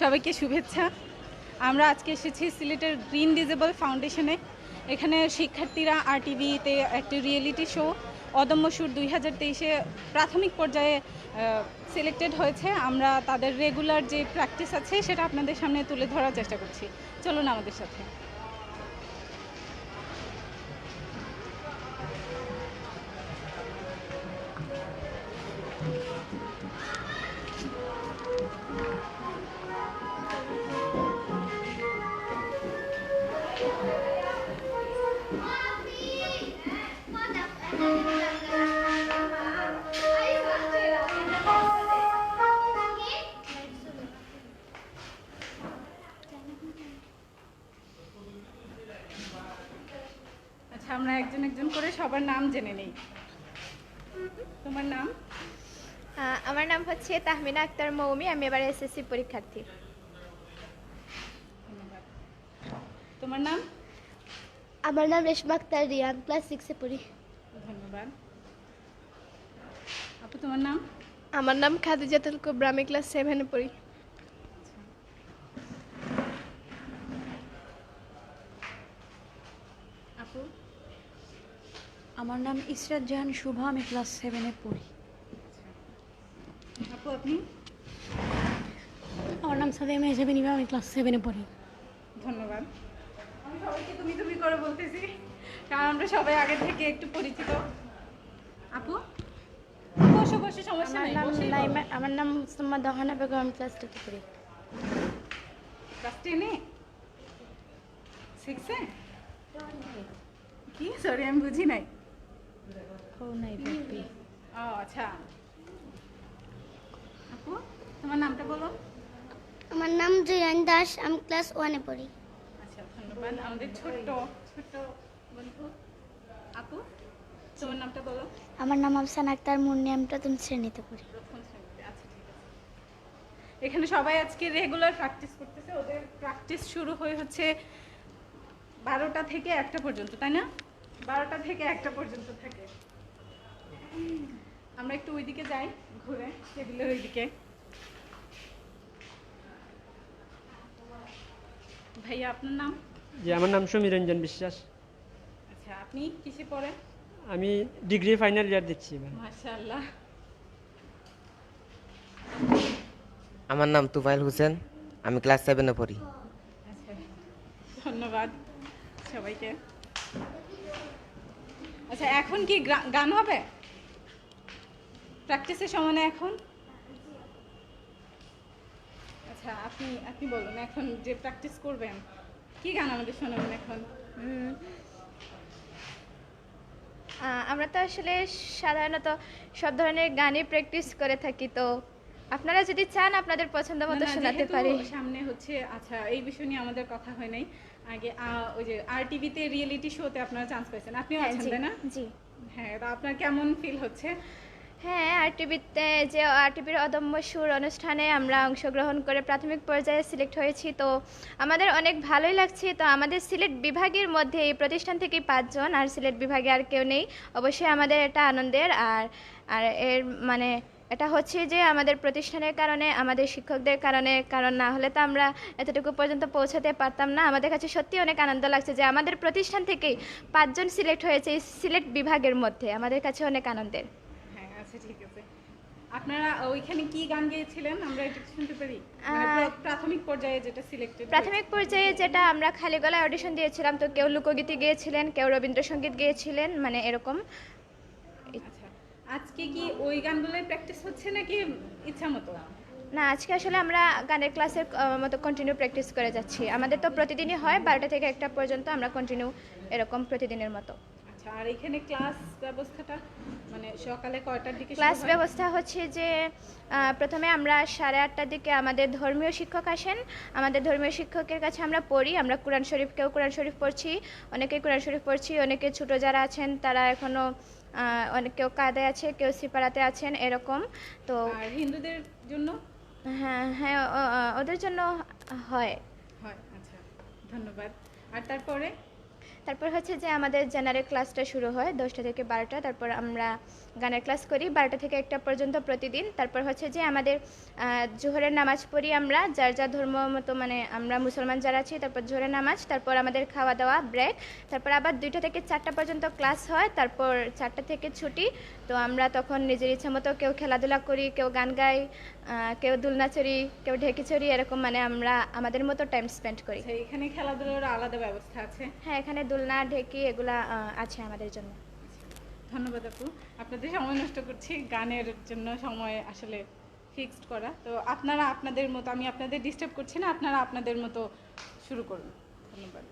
সবাইকে শুভেচ্ছা। আমরা আজকে এসেছি সিলেটের গ্রিন ডিজেবল ফাউন্ডেশনে। এখানে শিক্ষার্থীরা আর টিভিতে একটি রিয়েলিটি শো, অদম্য সুর দুই হাজার তেইশে প্রাথমিক পর্যায়ে সিলেক্টেড হয়েছে। আমরা তাদের রেগুলার যে প্র্যাকটিস আছে, সেটা আপনাদের সামনে তুলে ধরার চেষ্টা করছি। চলুন আমাদের সাথে। আমরা একজন একজন করে সবার নাম জেনে নেই। তোমার নাম? আমার নাম হচ্ছে তাহমিনা আক্তার মৌমি আমি এবার এসএসসি পরীক্ষার্থী। তোমার নাম? আমার নাম রেশমা আক্তার রিয়ান ক্লাস সিক্সে পড়ি। ধন্যবাদ। আপু তোমার নাম? আমার নাম খাদিজাতুল কুবরা আমি ক্লাস সেভেনে পড়ি। আপু? আমার নাম ইসরাত জাহান শুভা আমি ক্লাস সেভেনে পড়ি। আপু আপনি? আমার নাম সাদিয়া মেহজাবিন আমি ক্লাস সেভেনে পড়ি। ধন্যবাদ। আমি সবাইকে তুমি তুমি করে বলতেছি কারণ আমরা সবাই আগে থেকে একটু পরিচিত। আপু? বসে বসে সমস্যা আমার নাই আমার নাম মুস্তম্মা দহানা বেগম আমি ক্লাস টুতে পড়ি। ক্লাস টেনে সিক্সে কি? সরি আমি বুঝি নাই। ও নাই বাপি ও আচ্ছা। আপু তোমার নামটা বলো। আমার নাম জয়ান দাস আমি ক্লাস ওয়ানে পড়ি। আচ্ছা আমাদের ছোট্ট ছোট্ট বন্ধু। আপু তোমার নামটা বলো। আমার নাম আফসান আক্তার মুন্নি আমি প্রথম শ্রেণীতে পড়ি আচ্ছা ঠিক আছে। এখানে সবাই আজকে রেগুলার প্র্যাকটিস করতেছে ওদের প্র্যাকটিস শুরু হয়ে হচ্ছে বারোটা থেকে একটা পর্যন্ত তাই না? বারোটা থেকে একটা পর্যন্ত থাকে। আমরা একটু ওইদিকে যাই ঘুরে টেবিলের ওইদিকে। ভাইয়া আপনার নাম? জি আমার নাম সমীরঞ্জন বিশ্বাস। আচ্ছা আপনি কিসে পড়েন? আমি ডিগ্রি ফাইনাল ইয়ার দিচ্ছি মাশাআল্লাহ। আমার নাম তুফাইল হোসেন আমি ক্লাস সেভেনে পড়ি। আচ্ছা ধন্যবাদ সবাইকে। আচ্ছা এখন কি গান হবে? প্র্যাকটিসের সময় না এখন? আচ্ছা আপনি আপনি বলুন এখন যে প্র্যাকটিস করবেন। কি গান আমাদের শোনাবেন এখন? আমরা তো আসলে সাধারণত সব ধরনের গানই প্র্যাকটিস করে থাকি তো আপনারা যদি চান আপনাদের পছন্দ মতো শোনাতে পারি। সামনে হচ্ছে আচ্ছা এই বিষয় নিয়ে আমাদের কথা হয় নাই। আগে ওই যে আর টিভিতে রিয়েলিটি শোতে আপনারা চান্স পেয়েছেন আপনিও হ্যাঁ, আছেন তাই না? জি। হ্যাঁ তা আপনার কেমন ফিল হচ্ছে? হ্যাঁ আর টিভিতে যে আর টিভির অদম্য সুর অনুষ্ঠানে আমরা অংশগ্রহণ করে প্রাথমিক পর্যায়ে সিলেক্ট হয়েছি, তো আমাদের অনেক ভালোই লাগছে। তো আমাদের সিলেট বিভাগের মধ্যে এই প্রতিষ্ঠান থেকে পাঁচজন, আর সিলেট বিভাগে আর কেউ নেই। অবশ্যই আমাদের এটা আনন্দের, আর আর এর মানে এটা হচ্ছে যে আমাদের প্রতিষ্ঠানের কারণে, আমাদের শিক্ষকদের কারণে, কারণ না হলে তো আমরা এতটুকু পর্যন্ত পৌঁছাতে পারতাম না। আমাদের কাছে সত্যি অনেক আনন্দ লাগছে যে আমাদের প্রতিষ্ঠান থেকেই পাঁচজন সিলেক্ট হয়েছে সিলেট বিভাগের মধ্যে। আমাদের কাছে অনেক আনন্দের। আচ্ছা ঠিক আছে। আপনারা ওইখানে কি গান গেয়েছিলেন? আমরা একটু শুনতে পারি। মানে প্রাথমিক পর্যায়ে যেটা সিলেক্টেড প্রাথমিক পর্যায়ে যেটা আমরা খালি গলায় অডিশন দিয়েছিলাম তো কেউ লোকগীতি গিয়েছিলেন কেউ রবীন্দ্রসঙ্গীত গিয়েছিলেন মানে এরকম। আচ্ছা আজকে কি ওই গানগুলোই প্র্যাকটিস হচ্ছে নাকি ইচ্ছা মতো? না আজকে আসলে আমরা গানের ক্লাসের মতো কন্টিনিউ প্র্যাকটিস করে যাচ্ছি। আমাদের তো প্রতিদিনই হয় বারোটা থেকে একটা পর্যন্ত আমরা কন্টিনিউ এরকম প্রতিদিনের মতো। আচ্ছা আর এখানে ক্লাস ব্যবস্থাটা? মানে সকালে কয়টার দিকে ক্লাস ব্যবস্থা হচ্ছে যে প্রথমে আমরা সাড়ে আটটার দিকে আমাদের ধর্মীয় শিক্ষক আসেন। আমাদের ধর্মীয় শিক্ষকের কাছে আমরা পড়ি আমরা কোরআন শরীফ কেউ কোরআন শরীফ পড়ছি। অনেকে কোরআন শরীফ পড়ছি অনেকে ছোট যারা আছেন তারা এখনও আহ, অনেক কেউ কাদে আছে কেউ সিপারাতে আছেন এরকম। তো হিন্দুদের জন্য? হ্যাঁ হ্যাঁ ওদের জন্য হয়। হয় আচ্ছা ধন্যবাদ। আর তারপরে? তারপর হচ্ছে যে আমাদের জেনারেল ক্লাসটা শুরু হয় দশটা থেকে বারোটা, তারপর আমরা গানের ক্লাস করি বারোটা থেকে একটা পর্যন্ত প্রতিদিন। তারপর হচ্ছে যে আমাদের জোহরের নামাজ পড়ি আমরা, যার যা ধর্ম মতো মানে আমরা মুসলমান যারা আছি, তারপর জোহরের নামাজ, তারপর আমাদের খাওয়া দাওয়া, ব্রেক, তারপর আবার দুইটা থেকে চারটা পর্যন্ত ক্লাস হয়, তারপর চারটা থেকে ছুটি তো আমরা তখন নিজের ইচ্ছা মতো কেউ খেলাধুলা করি কেউ গান গাই কেউ দুলনা চড়ি কেউ ঢেকি চড়ি এরকম মানে আমরা আমাদের মতো টাইম স্পেন্ড করি। আচ্ছা, এখানে খেলাধুলার আলাদা ব্যবস্থা আছে? হ্যাঁ এখানে দুলনা ঢেকি এগুলা আছে আমাদের জন্য। ধন্যবাদ আপু। আপনাদের সময় নষ্ট করছি গানের জন্য সময় আসলে ফিক্সড করা। তো আপনারা আপনাদের মতো আমি আপনাদের ডিস্টার্ব করছি না আপনারা আপনাদের মতো শুরু করুন। ধন্যবাদ।